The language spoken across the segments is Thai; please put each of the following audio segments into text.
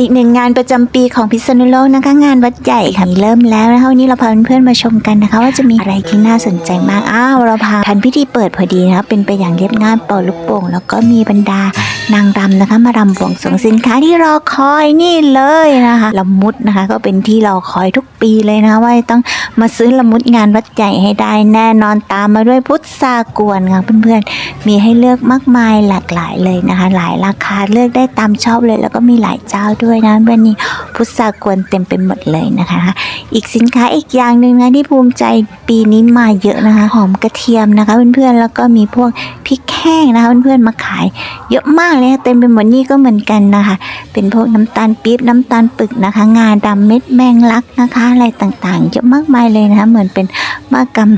อีกหนึ่งงานประจำปีของพิษณุโลกนะคะงานวัดใหญ่ค่ะเริ่มแล้วนะคะวันนี้เราพาเพื่อนๆมาชมกันนะคะ ว่าจะมีอะไรที่น่าสนใจมากอ้าวเราพาทันพิธีเปิดพอดีนะคะเป็นไปอย่างเรียบง่ายเป่าลูกโป่งแล้วก็มีบรรดานางรำนะคะ มารำบวงสรวงสินค้าที่รอคอยนี่เลยนะคะละมุดนะคะ ก็เป็นที่รอคอยทุกปีเลยนะคะว่าต้องมาซื้อละมุดงานวัดใหญ่ให้ได้แน่นอนตามมาด้วยพุทธากวนค่ะเพื่อนๆ มีให้เลือกมากมายหลากหลายเลยนะคะ หลายราคาเลือกได้ตามชอบเลย แล้วก็มีหลายเจ้าด้วยวยนะเพื่อนนี่พุทธากวนเต็มไปหมดเลยนะคะ อีกสินค้าอีกอย่างหนึ่งนะที่ภูมิใจปีนี้มาเยอะนะคะ หอมกระเทียมนะคะเพื่อนๆแล้วก็มีพวกพริกแห้งนะคะเพื่อนๆมาขาย เยอะมากเลยเต็มไปหมดนี่ก็เหมือนกันนะคะ เป็นพวกน้ำตาลปี๊บน้ำตาลปึกนะคะ งาดำเม็ดแมงลักนะคะ อะไรต่างๆเยอะมากมายเลยนะคะเหมือนเป็นมากรรม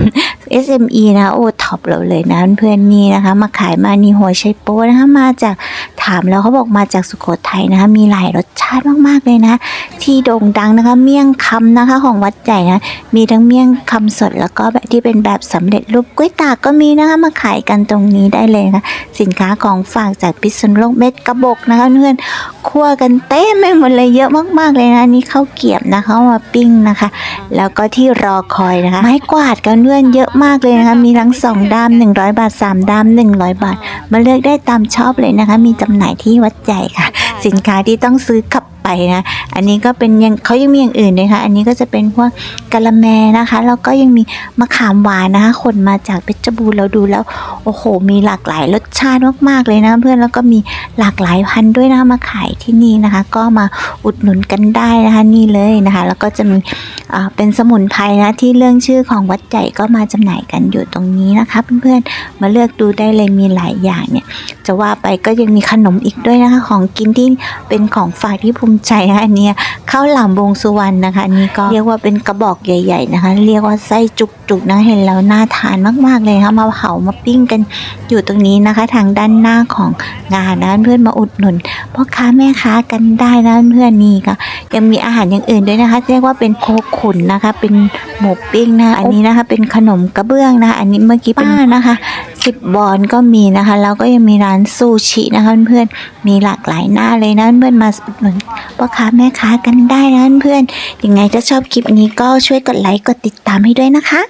SME นะโอท็อปเราเลยนะเพื่อนๆนี่นะคะ มาขายมานี่หัวไชโป๊นะคะมาจากถามแล้วเขาบอกมาจากสุโขทัยนะคะ มีหลายรสชาติมากๆเลยนะ ที่โด่งดังนะคะ เมี่ยงคำนะคะของวัดใหญ่นะมีทั้งเมี่ยงคำสดแล้วก็แบบที่เป็นแบบสำเร็จรูปกุ้ยตากก็มีนะคะมาขายกันตรงนี้ได้เลยนะคะสินค้าของฝากจากพิษณุโลกเม็ดกระบอกนะคะเพื่อนคั่วกันเต็มไปหมดเลยเยอะมากๆเลยนะนี่ข้าวเกรียบนะคะเอามาปิ้งนะคะ แล้วก็ที่รอคอยนะคะไม้กวาดกันเพื่อนเยอะมากเลยนะคะมีทั้ง 2ด้าม 100 บาท 3ด้าม 100 บาท มาเลือกได้ตามชอบเลยนะคะ มีจำหน่ายที่วัดใหญ่ค่ะ สินค้าที่ต้องซื้อกลับ ไปนะ อันนี้ก็เป็นยังเขายังมีอย่างอื่นด้วยค่ะ อันนี้ก็จะเป็นพวกกะละแมนะคะ แล้วก็ยังมีมะขามหวานนะคะขนมาจากเพชรบูรณ์เราดูแล้ว โอ้โห มีหลากหลายรสชาติมากๆเลยนะเพื่อน แล้วก็มีหลากหลายพันธุ์ด้วยนะคะมาขายที่นี่นะคะ ก็มาอุดหนุนกันได้นะคะนี่เลยนะคะ แล้วก็จะมีเป็นสมุนไพรนะที่เรื่องชื่อของวัดใหญ่ก็มาจำหน่ายกันอยู่ตรงนี้นะคะ เพื่อนๆ มาเลือกดูได้เลยมีหลายอย่างเนี่ย จะว่าไปก็ยังมีขนมอีกด้วยนะคะ ของกินที่เป็นของฝากที่ภูมิใจนะคะอันเนี้ยข้าวหลามวงสุวรรณนะคะนี่ก็เรียกว่าเป็นกระบอกใหญ่ ๆนะคะ เรียกว่าไส้จุกๆนะเห็นแล้วน่าทานมากๆเลยนะคะมาเผามาปิ้งกันอยู่ตรงนี้นะคะ ทางด้านหน้าของงานนะเพื่อนมาอุดหนุน พ่อค้าแม่ค้ากันได้นะเพื่อนนี่ก็ยังมีอาหารอย่างอื่นด้วยนะคะ เรียกว่าเป็นโคขุนนะคะ เป็นหมูปิ้งนะอันนี้นะคะ เป็นขนมกระเบื้องนะคะ อันนี้เมื่อกี้ป้านะคะสิบบอนก็มีนะคะแล้วก็ยังมีร้านซูชินะคะเพื่อนมีหลากหลายหน้าเลยนะเพื่อนมาอุดหนุนพ่อค้าแม่ค้ากันได้นะเพื่อนยังไงถ้าชอบคลิปนี้ก็ช่วยกดไลค์กดติดตามให้ด้วยนะคะ